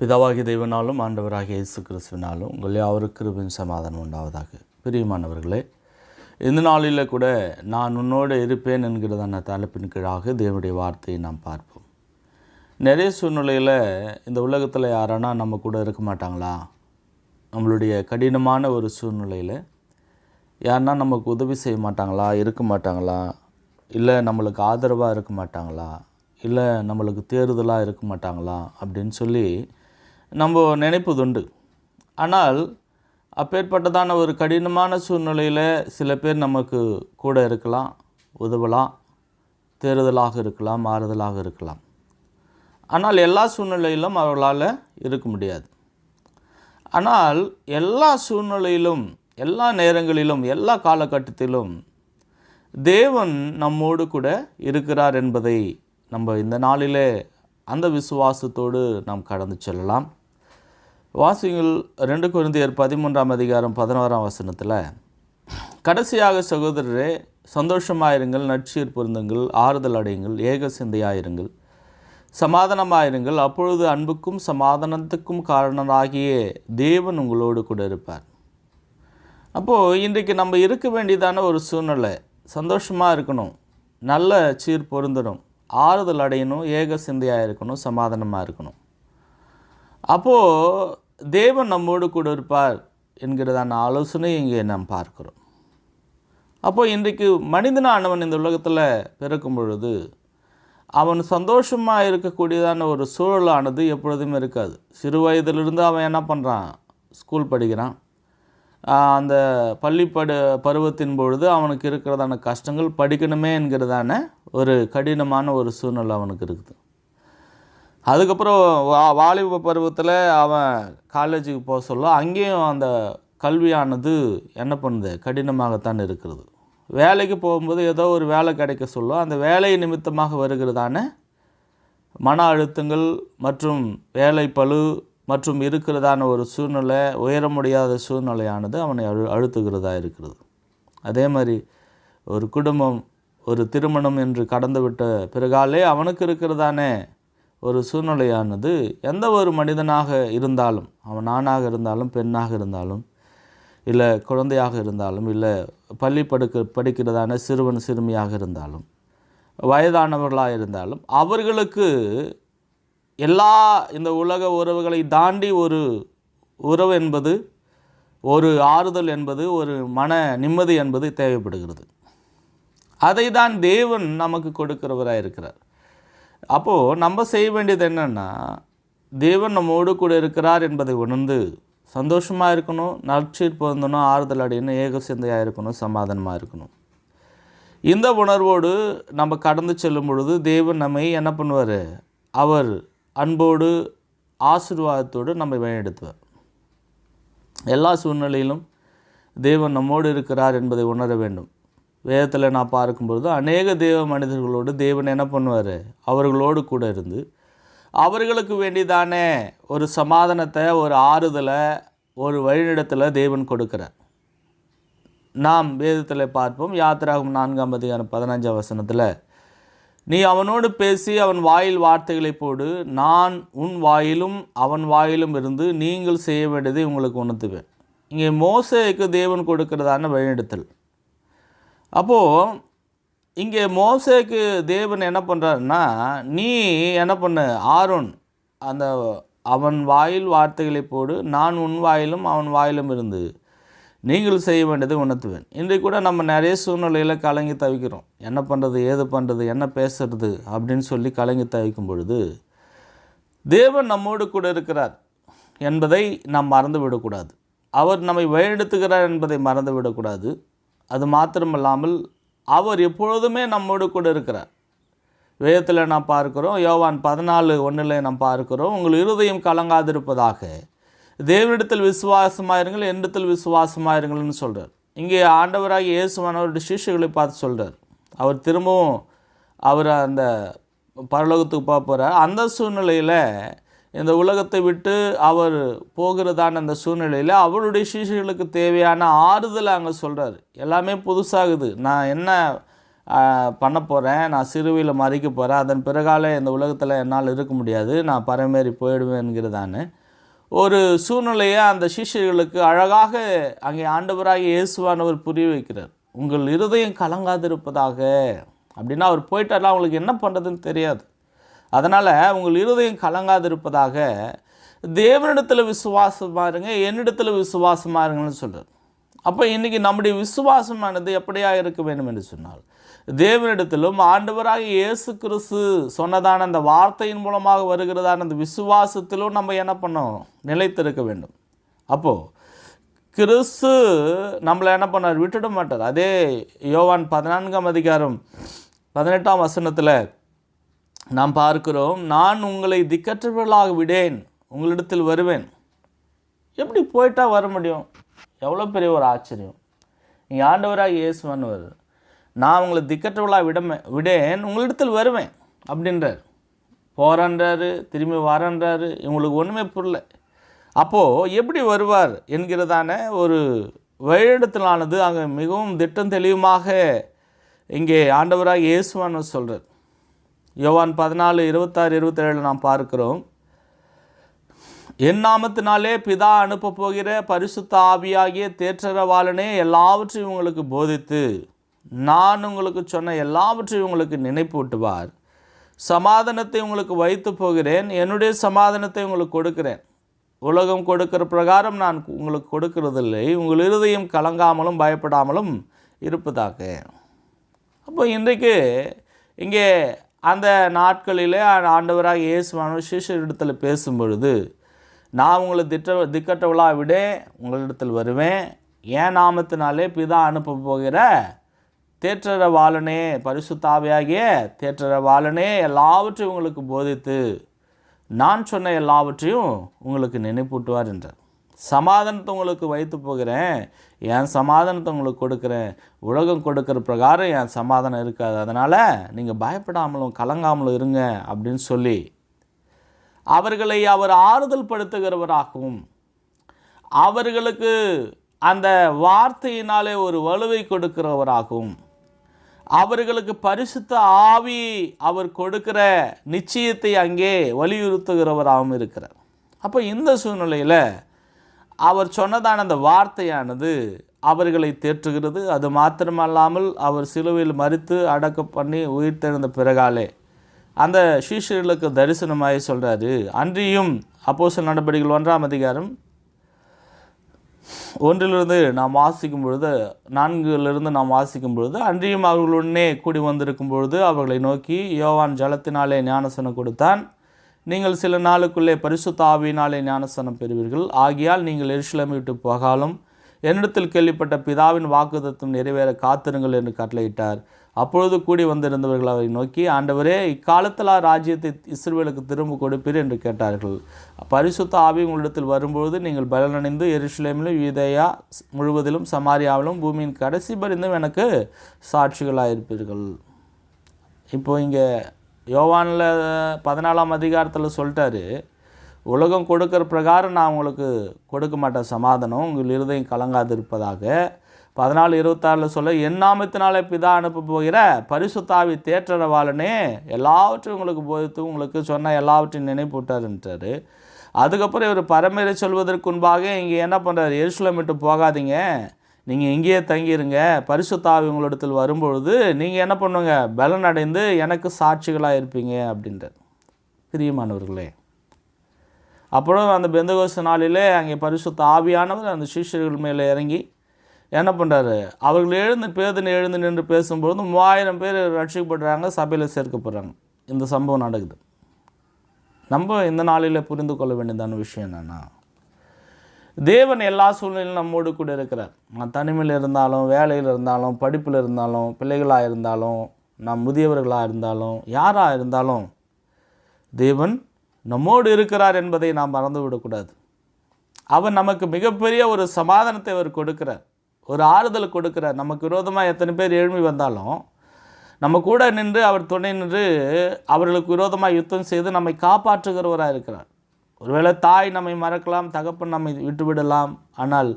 பிதாவாகி தெய்வனாலும் ஆண்டவராகிய இயேசு கிறிஸ்துவினாலும் உங்கள் யாவருக்கு கிருபையும் சமாதானம் உண்டாவதாக. பிரியமானவர்களே இந்த நாளில் கூட நான் உன்னோடு இருப்பேன் என்கிறதான தலைப்பின் கீழாக தேவனுடைய வார்த்தையை நாம் பார்ப்போம். நிறைய சூழ்நிலையில் இந்த உலகத்தில் யாரானா நம்ம கூட இருக்க மாட்டாங்களா? நம்மளுடைய கடினமான ஒரு சூழ்நிலையில் யாருன்னா நமக்கு உதவி செய்ய மாட்டாங்களா? இருக்க மாட்டாங்களா? இல்லை நம்மளுக்கு ஆதரவாக இருக்க மாட்டாங்களா? இல்லை நம்மளுக்கு தேறுதலாக இருக்க மாட்டாங்களா? அப்படின்னு சொல்லி நம்ம நினைப்பதுண்டு. ஆனால் அப்பேற்பட்டதான ஒரு கடினமான சூழ்நிலையில் சில பேர் நமக்கு கூட இருக்கலாம் உதவலாம் தேறுதலாக இருக்கலாம் மாறுதலாக இருக்கலாம். ஆனால் எல்லா சூழ்நிலையிலும் அவர்களால் இருக்க முடியாது. ஆனால் எல்லா சூழ்நிலையிலும் எல்லா நேரங்களிலும் எல்லா காலகட்டத்திலும் தேவன் நம்மோடு கூட இருக்கிறார் என்பதை நம்ம இந்த நாளிலே அந்த விசுவாசத்தோடு நாம் கடந்து செல்லலாம். வாசிங்கள் ரெண்டு குழந்தையர் பதிமூன்றாம் அதிகாரம் பதினோராம் வசனத்தில் கடைசியாக சகோதரரே சந்தோஷமாயிருங்கள் நற்சீர் பொருந்துங்கள் ஆறுதல் அடையுங்கள் ஏக சிந்தையாயிருங்கள் சமாதானமாயிருங்கள். அப்பொழுது அன்புக்கும் சமாதானத்துக்கும் காரணராகிய தேவன் உங்களோடு கூட இருப்பார். அப்போது இன்றைக்கு நம்ம இருக்க வேண்டியதான ஒரு சூழ்நிலை சந்தோஷமாக இருக்கணும் நல்ல சீர் பொருந்தணும் ஆறுதல் அடையணும் ஏக சிந்தையாக இருக்கணும் சமாதானமாக இருக்கணும். அப்போது தேவன் நம்மோடு கூட இருப்பார் என்கிறதான ஆலோசனை இங்கே நாம் பார்க்கிறோம். அப்போது இன்றைக்கு மனிதனானவன் இந்த உலகத்தில் பிறக்கும் பொழுது அவன் சந்தோஷமாக இருக்கக்கூடியதான ஒரு சூழலானது எப்பொழுதுமே இருக்காது. சிறு வயதிலிருந்து அவன் என்ன பண்ணுறான் ஸ்கூல் படிக்கிறான். அந்த பள்ளி படு பருவத்தின் பொழுது அவனுக்கு இருக்கிறதான கஷ்டங்கள் படிக்கணுமே என்கிறதான ஒரு கடினமான ஒரு சூழ்நிலை அவனுக்கு இருக்குது. அதுக்கப்புறம் வா வாலிப பருவத்தில் அவன் காலேஜுக்கு போக சொல்ல அங்கேயும் அந்த கல்வியானது என்ன பண்ணுது? கடினமாகத்தான் இருக்கிறது. வேலைக்கு போகும்போது ஏதோ ஒரு வேலை கிடைக்க சொல்ல அந்த வேலை நிமித்தமாக வருகிறதான மன அழுத்தங்கள் மற்றும் வேலை பளு மற்றும் இருக்கிறதான ஒரு சூழ்நிலை உயர முடியாத சூழ்நிலையானது அவனை அழு அழுத்துகிறதா இருக்கிறது. அதே மாதிரி ஒரு குடும்பம் ஒரு திருமணம் என்று கடந்துவிட்ட பிறகாலே அவனுக்கு இருக்கிறதான ஒரு சூழ்நிலையானது. எந்த ஒரு மனிதனாக இருந்தாலும் அவன் ஆணாக இருந்தாலும் பெண்ணாக இருந்தாலும் இல்லை குழந்தையாக இருந்தாலும் இல்லை பள்ளி படுக்க படிக்கிறதான சிறுவன் சிறுமியாக இருந்தாலும் வயதானவர்களாக இருந்தாலும் அவர்களுக்கு எல்லா இந்த உலக உறவுகளை தாண்டி ஒரு உறவு என்பது ஒரு ஆறுதல் என்பது ஒரு மன நிம்மதி என்பது தேவைப்படுகிறது. அதை தான் தேவன் நமக்கு கொடுக்கிறவராக இருக்கிறார். அப்போது நம்ம செய்ய வேண்டியது என்னென்னா தேவன் நம்மோடு கூட இருக்கிறார் என்பதை உணர்ந்து சந்தோஷமாக இருக்கணும் நற்சீர் பொருந்தணும் ஆறுதல் அடையணும் ஏக சிந்தையாக இருக்கணும் சமாதானமாக இருக்கணும். இந்த உணர்வோடு நம்ம கடந்து செல்லும் பொழுது தேவன் நம்மை என்ன பண்ணுவார்? அவர் அன்போடு ஆசீர்வாதத்தோடு நம்மை வழிநடத்துவார். எல்லா சூழ்நிலையிலும் தேவன் நம்மோடு இருக்கிறார் என்பதை உணர வேண்டும். வேதத்தில் நான் பார்க்கும்பொழுது அநேக தேவ மனிதர்களோடு தேவன் என்ன பண்ணுவார்? அவர்களோடு கூட இருந்து அவர்களுக்கு வேண்டிதானே ஒரு சமாதானத்தை ஒரு ஆறுதலை ஒரு வழிநடத்தில் தேவன் கொடுக்குறார். நாம் வேதத்தில் பார்ப்போம் யாத்திராகும் நான்காம் அதிகாரம் பதினஞ்சாம் வசனத்தில் நீ அவனோடு பேசி அவன் வாயில் வார்த்தைகளை போடு நான் உன் வாயிலும் அவன் வாயிலும் இருந்து நீங்கள் செய்ய வேண்டியதை உங்களுக்கு உணர்த்துவேன். இங்கே மோசைக்கு தேவன் கொடுக்கிறதான வழிநடத்தல். அப்போது இங்கே மோசேக்கு தேவன் என்ன பண்ணுறாருன்னா நீ என்ன பண்ணு ஆரோன் அந்த அவன் வாயில் வார்த்தைகளை போடு நான் உன் வாயிலும் அவன் வாயிலும் இருந்து நீங்கள் செய்ய வேண்டியதை உணர்த்துவேன். இன்றைக்கு கூட நம்ம நிறைய சூழ்நிலையில் கலங்கி தவிக்கிறோம். என்ன பண்ணுறது ஏது பண்ணுறது என்ன பேசுறது அப்படின்னு சொல்லி கலங்கி தவிக்கும் பொழுது தேவன் நம்மோடு கூட இருக்கிறார் என்பதை நாம் மறந்து விடக்கூடாது. அவர் நம்மை வழிநடத்துகிறார் என்பதை மறந்து விடக்கூடாது. அது மாத்திரமில்லாமல் அவர் எப்பொழுதுமே நம்மோடு கூட இருக்கிறார். வேதத்தில் நாம் பார்க்கிறோம் யோவான் பதினாலு ஒன்றில் நாம் பார்க்கிறோம் உங்கள் இருதயம் கலங்காதிருப்பதாக. தேவனிடத்தில் விசுவாசமாயிருங்கள் என்னிடத்தில் விசுவாசமாயிருங்கள்னு சொல்கிறார் இங்கே ஆண்டவராக இயேசுவானவருடைய சிஷுகளை பார்த்து சொல்கிறார் அவர் திரும்பவும் அவர் அந்த பரலோகத்துக்கு போக போகிறார் அந்த சூழ்நிலையில் இந்த உலகத்தை விட்டு அவர் போகிறதான அந்த சூழ்நிலையில் அவருடைய சிஷியர்களுக்கு தேவையான ஆறுதலை அங்கே சொல்கிறார் எல்லாமே புதுசாகுது. நான் என்ன பண்ண போகிறேன் நான் சிறுவையில் மறிக்க போகிறேன் அதன் பிறகால இந்த உலகத்தில் என்னால் இருக்க முடியாது. நான் பரமேறி போயிடுவேன்கிறதான ஒரு சூழ்நிலையை அந்த சீஷர்களுக்கு அழகாக அங்கே ஆண்டவராக இயேசுவானவர் புரிய வைக்கிறார். உங்கள் இருதயம் கலங்காதிருப்பதாக. அப்படின்னா அவர் போயிட்டார்லாம் அவங்களுக்கு என்ன பண்ணுறதுன்னு தெரியாது. அதனால் உங்கள் இருதயம் கலங்காதிருப்பதாக தேவனிடத்தில் விசுவாசமாக இருங்க என்னிடத்தில் விசுவாசமாக இருங்கன்னு சொல்கிறார் அப்போ இன்றைக்கி நம்முடைய விசுவாசமானது எப்படியாக இருக்க வேண்டும் என்று சொன்னால் தேவனிடத்திலும் ஆண்டவராக இயேசு கிறிஸ்து சொன்னதான அந்த வார்த்தையின் மூலமாக வருகிறதான அந்த விசுவாசத்திலும் நம்ம என்ன பண்ணோம் நிலைத்திருக்க வேண்டும். அப்போது கிறிஸ்து நம்மளை என்ன பண்ணார்? விட்டுட மாட்டார். அதே யோவான் பதினான்காம் அதிகாரம் பதினெட்டாம் வசனத்தில் நாம் பார்க்கிறோம் நான் உங்களை திக்கற்றவர்களாக விடேன் உங்களிடத்தில் வருவேன். எப்படி போயிட்டா வர முடியும்? எவ்வளோ பெரிய ஒரு ஆச்சரியம். நீங்கள் ஆண்டவராக இயேசுவானவர் நான் உங்களை திக்கற்றவளாக விட விடேன் உங்களிடத்தில் வருவேன் அப்படின்றார். போகிறன்றாரு திரும்பி வரன்றாரு இவங்களுக்கு ஒன்றுமே புரியல. அப்போது எப்படி வருவார் என்கிறதான ஒரு வழியிடத்திலானது அங்கே மிகவும் திட்டம் தெளிவுமாக இங்கே ஆண்டவராக இயேசுவான்னு சொல்கிறார் யோவான் பதினாலு இருபத்தாறு இருபத்தேழு நாம் பார்க்கிறோம். என் நாமத்தினாலே பிதா அனுப்ப போகிற பரிசுத்த ஆவியாகிய தேற்றரவாளனே எல்லாவற்றையும் உங்களுக்கு போதித்து நான் உங்களுக்கு சொன்ன எல்லாவற்றையும் உங்களுக்கு நினைப்பூட்டுவார். சமாதானத்தை உங்களுக்கு வைத்து போகிறேன் என்னுடைய சமாதானத்தை உங்களுக்கு கொடுக்கிறேன். உலகம் கொடுக்கிற பிரகாரம் நான் உங்களுக்கு கொடுக்கறதில்லை உங்கள் இருதயம் கலங்காமலும் பயப்படாமலும் இருப்பதாக. அப்போ இன்றைக்கு இங்கே அந்த நாட்களிலே ஆண்டவராக இயேசுவான சிஷரிடத்தில் பேசும்பொழுது நான் உங்களை திட்ட திக்கட்டவளா விட உங்களிடத்தில் வருவேன். ஏன் நாமத்தினாலே பிதா அனுப்ப போகிற தேற்றர வாழனே பரிசுத்தாவியாகிய தேற்றர வாழனே எல்லாவற்றையும் உங்களுக்கு போதித்து நான் சொன்ன எல்லாவற்றையும் உங்களுக்கு நினைப்பூட்டுவார் என்றார். சமாதானத்தை உங்களுக்கு வைத்து போகிறேன். என் சமாதானத்தை உங்களுக்கு கொடுக்குறேன்? உலகம் கொடுக்குற பிரகாரம் என் சமாதானம் இருக்காது? அதனால் நீங்கள் பயப்படாமலும் கலங்காமலும் இருங்க அப்படின்னு சொல்லி அவர்களை அவர் ஆறுதல் படுத்துகிறவராகவும் அவர்களுக்கு அந்த வார்த்தையினாலே ஒரு வலுவை கொடுக்கிறவராகவும் அவர்களுக்கு பரிசுத்த ஆவி அவர் கொடுக்கிற நிச்சயத்தை அங்கே வலியுறுத்துகிறவராகவும் இருக்கிறார். அப்போ இந்த சூழ்நிலையில் அவர் சொன்னதான அந்த வார்த்தையானது அவர்களை தேற்றுகிறது. அது மாத்திரமல்லாமல் அவர் சிலுவையில் மறித்து அடக்க பண்ணி உயிர்த்தெழுந்த பிறகாலே. அந்த சீஷர்களுக்கு தரிசனமாகி சொல்கிறாரு அன்றியும் அப்போஸ்தலர் நடவடிக்கைகள் ஒன்றாம் அதிகாரம் ஒன்றிலிருந்து நாம் வாசிக்கும் பொழுது நான்கிலிருந்து நாம் வாசிக்கும் பொழுது அன்றியும் அவர்களுடனே கூடி வந்திருக்கும் பொழுது அவர்களை நோக்கி யோவான் ஜலத்தினாலே ஞானசனம் கொடுத்தான். நீங்கள் சில நாளுக்குள்ளே பரிசுத்த ஆவியினாலே ஞானஸ்தானம் பெறுவீர்கள். ஆகியால் நீங்கள் எருசலேமை விட்டு போகாலும் என்னிடத்தில் கேள்விப்பட்ட பிதாவின் வாக்குதத்தம் நிறைவேற காத்திருங்கள் என்று கட்டளையிட்டார். அப்பொழுது கூடி வந்திருந்தவர்கள் அவரை நோக்கி ஆண்டவரே இக்காலத்தில் ராஜ்யத்தை இஸ்ரேலுக்கு திரும்ப கொடுப்பீர்? என்று கேட்டார்கள். பரிசுத்த ஆவி உங்களிடத்தில் வரும்பொழுது நீங்கள் பலனடைந்து எருசலேமிலும் யூதேயா முழுவதிலும் சமாரியாவிலும் பூமியின் கடைசி பரிந்தும் எனக்கு சாட்சிகளாக இருப்பீர்கள் இப்போ இங்கே யோவானில் பதினாலாம் அதிகாரத்தில் சொல்லிட்டாரு உலகம் கொடுக்குற பிரகாரம் நான் உங்களுக்கு கொடுக்க மாட்டேன். சமாதானம் உங்கள் இருதயம் கலங்காது இருப்பதாக பதினாலு இருபத்தாறில் சொல்ல என் நாமத்தினாலே பிதா அனுப்ப போகிற பரிசுத்தாவி தேற்றரவாளனே எல்லாவற்றையும் உங்களுக்கு போதித்து உங்களுக்கு சொன்ன எல்லாவற்றையும் நினைப்பூட்டாருன்றாரு அதுக்கப்புறம் இவர் பரமேறி சொல்வதற்கு முன்பாக இங்கே என்ன பண்ணுறாரு எருசலம் விட்டு போகாதீங்க. நீங்கள் இங்கேயே தங்கிருங்க. பரிசுத்தாவி உங்களிடத்தில் வரும்பொழுது நீங்கள் என்ன பண்ணுங்க? பலன் அடைந்து எனக்கு சாட்சிகளாக இருப்பீங்க அப்படின்றார். பிரியமானவர்களே அப்புறம் அந்த பெந்தகோச நாளிலே அங்கே பரிசுத்த ஆவியானவர் அந்த சிஷ்யர்கள் மேலே இறங்கி என்ன பண்ணுறாரு அவர்கள் எழுந்து பேதனை எழுந்து நின்று பேசும்பொழுது மூவாயிரம் பேர் ரட்சிக்கப்படுறாங்க சபையில் சேர்க்கப்படுறாங்க. இந்த சம்பவம் நடக்குது. நம்ம இந்த நாளில் புரிந்து கொள்ள வேண்டியதான விஷயம் என்னென்னா தேவன் எல்லா சூழ்நிலையிலும் நம்மோடு கூட இருக்கிறார். நான் தனிமையில் இருந்தாலும் வேலையில் இருந்தாலும் படிப்பில் இருந்தாலும் பிள்ளைகளாக இருந்தாலும் நாம் முதியவர்களாக இருந்தாலும் யாராக இருந்தாலும் தேவன் நம்மோடு இருக்கிறார் என்பதை நாம் மறந்து விடக்கூடாது அவர் நமக்கு மிகப்பெரிய ஒரு சமாதானத்தை அவர் கொடுக்கிறார். ஒரு ஆறுதல் கொடுக்கிறார். நமக்கு விரோதமாக எத்தனை பேர் எழுமி வந்தாலும் நம்ம கூட நின்று அவர் துணை நின்று அவர்களுக்கு விரோதமாக யுத்தம் செய்து நம்மை காப்பாற்றுகிறவராக இருக்கிறார். ஒருவேளை தாய் நம்மை மறக்கலாம் தகப்பன் நம்மை விட்டுவிடலாம் ஆனால்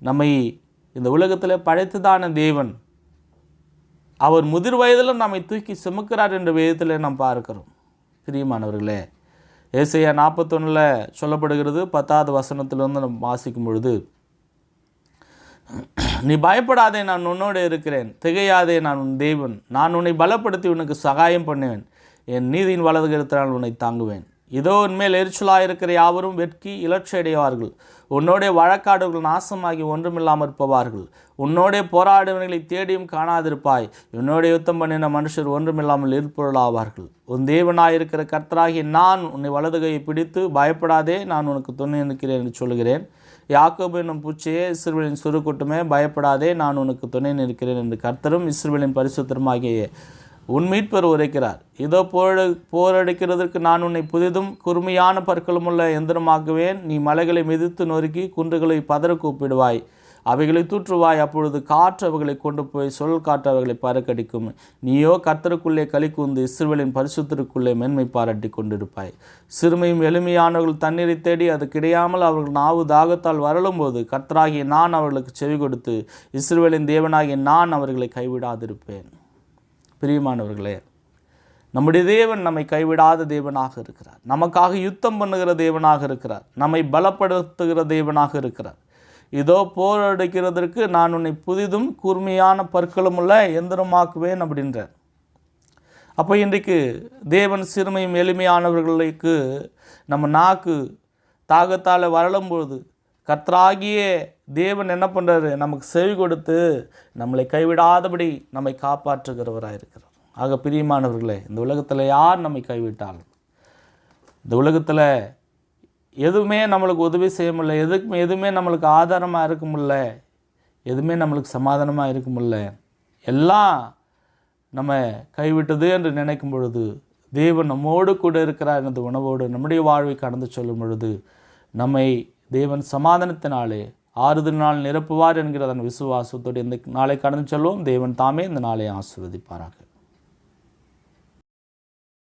நம்மை இந்த உலகத்தில் படைத்ததான தேவன் அவர் முதிர் வயதிலும் நம்மை தூக்கி சுமக்கிறார் என்ற வேதத்தில் நாம் பார்க்கிறோம். பிரியமானவர்களே ஏசையா நாற்பத்தொன்னில் சொல்லப்படுகிறது பத்தாவது வசனத்திலிருந்து நம்ம வாசிக்கும் பொழுது நீ பயப்படாதே நான் உன்னோடு இருக்கிறேன் திகையாதே நான் உன் தேவன் நான் உன்னை பலப்படுத்தி உனக்கு சகாயம் பண்ணுவேன் என் நீதியின் வலது கருத்தினால் உன்னை தாங்குவேன். இதோ உன்மேல் எரிச்சலாக இருக்கிற யாவரும் வெட்கி இலட்சியடைவார்கள் உன்னோடைய வழக்காடுகள் நாசமாகி ஒன்றுமில்லாமல் இருப்பவார்கள் உன்னோடைய போராடுவர்களை தேடியும் காணாதிருப்பாய். உன்னோடைய யுத்தம் பண்ணின மனுஷர் ஒன்றுமில்லாமல் இருப்பொருளாவார்கள் உன் தேவனாயிருக்கிற கர்த்தராகி நான் உன்னை வலதுகையை பிடித்து பயப்படாதே நான் உனக்கு துணை நிற்கிறேன் என்று சொல்கிறேன் யாக்கோபு என்னும் பூச்சியே இஸ்ரவேலின் சுருக்கூட்டமே பயப்படாதே நான் உனக்கு துணை நிற்கிறேன் என்று கர்த்தரும் இஸ்ரவேலின் பரிசுத்தருமாகிய உன் மீட்பர் உரைக்கிறார். இதோ போர போரடிக்கிறதற்கு நான் உன்னை புதிதும் குறுமையான பற்களுமுள்ள எந்திரமாக்குவேன். நீ மலைகளை மிதித்து நொறுக்கி குன்றுகளை பதற கூப்பிடுவாய். அவைகளை தூற்றுவாய். அப்பொழுது காற்று அவைகளை கொண்டு போய் சொல் காற்று அவைகளை பறக்கடிக்கும். நீயோ கர்த்தருக்குள்ளே களி கூந்து இஸ்ரவேலின் பரிசுத்தருக்குள்ளே மென்மை பாராட்டி கொண்டிருப்பாய். சிறுமையும் எளிமையானவர்கள் தண்ணீரை தேடி அது கிடையாமல் அவர்கள் நாவு தாகத்தால் வரலும்போது கர்த்தராகிய நான் அவர்களுக்கு செவி கொடுத்து இஸ்ரவேலின் தேவனாகிய நான் அவர்களை கைவிடாதிருப்பேன். பிரியமானவர்களே நம்முடைய தேவன் நம்மை கைவிடாத தேவனாக இருக்கிறார். நமக்காக யுத்தம் பண்ணுகிற தேவனாக இருக்கிறார். நம்மை பலப்படுத்துகிற தேவனாக இருக்கிறார். இதோ போரடிக்கிறதற்கு நான் உன்னை புதிதும் கூர்மையான பற்களும் உள்ள எந்திரமாக்குவேன் அப்படின்றார். அப்போ இன்றைக்கு தேவன் சிறுமையும் எளிமையானவர்களுக்கு நம்ம நாக்கு தாகத்தால் வரலும்பொழுது கர்த்தராகிய தேவன் என்ன பண்ணுறாரு நமக்கு செவி கொடுத்து நம்மளை கைவிடாதபடி நம்மை காப்பாற்றுகிறவராக இருக்கிறார். ஆக பிரியமானவர்களே இந்த உலகத்தில் யார் நம்மை கைவிட்டாலும் இந்த உலகத்தில் எதுவுமே நம்மளுக்கு உதவி செய்ய முடியல எதுக்குமே எதுவுமே நம்மளுக்கு ஆதாரமாக இருக்க முடியல எதுவுமே நம்மளுக்கு சமாதானமாக இருக்க முடியல எல்லாம் நம்ம கைவிட்டது என்று நினைக்கும் பொழுது தேவன் நம்மோடு கூட இருக்கிறார் எனது உணவோடு நம்முடைய வாழ்வை கடந்து சொல்லும் பொழுது நம்மை தேவன் சமாதானத்தினாலே ஆறுதல் நாள் நிரப்புவார் என்கிற அதன் விசுவாசத்தோடு இந்த நாளை கடந்து செல்வோம். தேவன் தாமே இந்த நாளை ஆசிர்வதிப்பாராக.